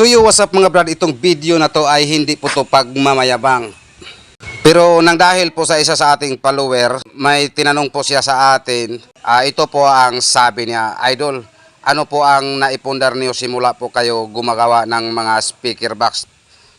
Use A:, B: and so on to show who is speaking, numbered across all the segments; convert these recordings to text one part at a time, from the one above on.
A: So yo, what's up mga brad, itong video na to ay hindi po to pagmamayabang. Pero nang dahil po sa isa sa ating follower, may tinanong po siya sa atin, ah, ito po ang sabi niya, Idol, ano po ang naipundar niyo simula po kayo gumagawa ng mga speaker box?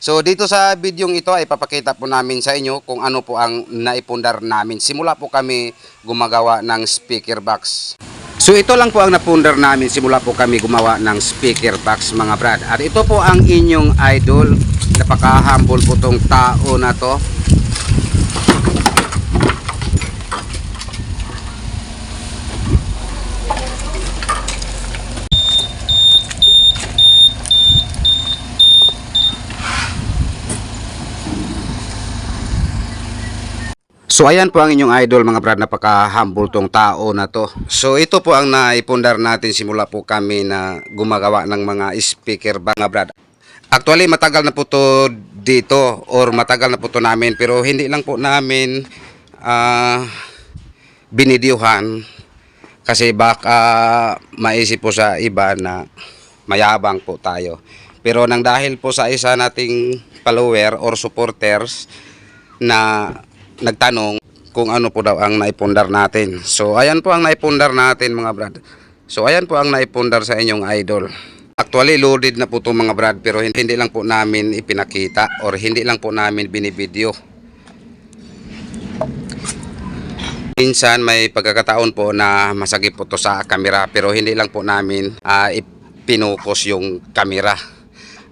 A: So dito sa bidyong ito ay papakita po namin sa inyo kung ano po ang naipundar namin. Simula po kami gumagawa ng speaker box. So ito lang po ang napundar namin simula po kami gumawa ng speaker box mga brad. At ito po ang inyong idol. Napaka-humble po tong tao na to. So ayan po ang inyong idol mga brad, napaka-humble tong tao na to. So ito po ang naipundar natin simula po kami na gumagawa ng mga speaker mga brad. Actually matagal na po to dito or matagal na po to namin pero hindi lang po namin ah binidyuhan kasi baka maisip po sa iba na mayabang po tayo. Pero nang dahil po sa isa nating follower or supporters na nagtanong kung ano po daw ang naipundar natin. So ayan po ang naipundar natin mga brad. So ayan po ang naipundar sa inyong idol. Actually loaded na po itong mga brad pero hin- hindi lang po namin ipinakita or hindi lang po namin binibideo. Minsan may pagkakataon po na masagip po to sa kamera pero hindi lang po namin ah, ipinukos yung kamera.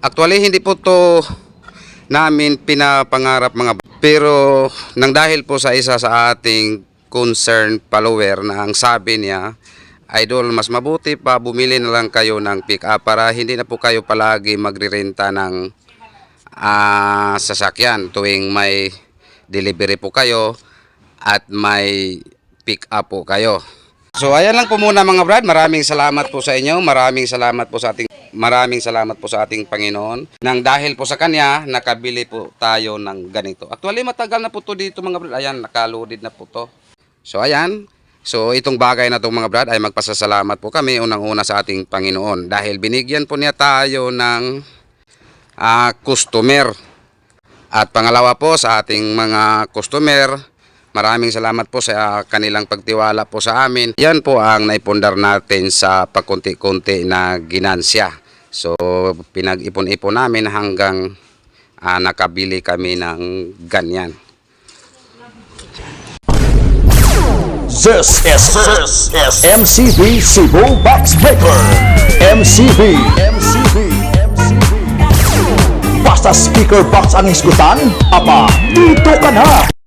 A: Actually hindi po to namin pinapangarap mga pero nang dahil po sa isa sa ating concerned follower na ang sabi niya idol mas mabuti pa bumili na lang kayo ng pick up para hindi na po kayo palagi magrerenta ng ah, sasakyan tuwing may delivery po kayo at may pick up po kayo. So ayan lang po muna mga brad, maraming salamat po sa inyo, maraming salamat po sa ating maraming salamat po sa ating Panginoon. Nang dahil po sa kanya, nakabili po tayo ng ganito. Actually matagal na po to dito mga brad. Ayan, nakaloaded na po to. So ayan, so itong bagay na to mga brad ay magpasasalamat po kami unang-una sa ating Panginoon dahil binigyan po niya tayo ng ah, customer. At pangalawa po sa ating mga customer, Maraming salamat po sa kanilang pagtiwala po sa amin. Yan po ang naipundar natin sa pakunti-kunti na ginansya. So pinag-ipon-ipon namin hanggang ah, nakabili kami ng ganyan.
B: This is, this is MCB Cebu Box Breaker. MCB. MCB. MCB. Basta speaker box ang isgutan, apa, dito ka na.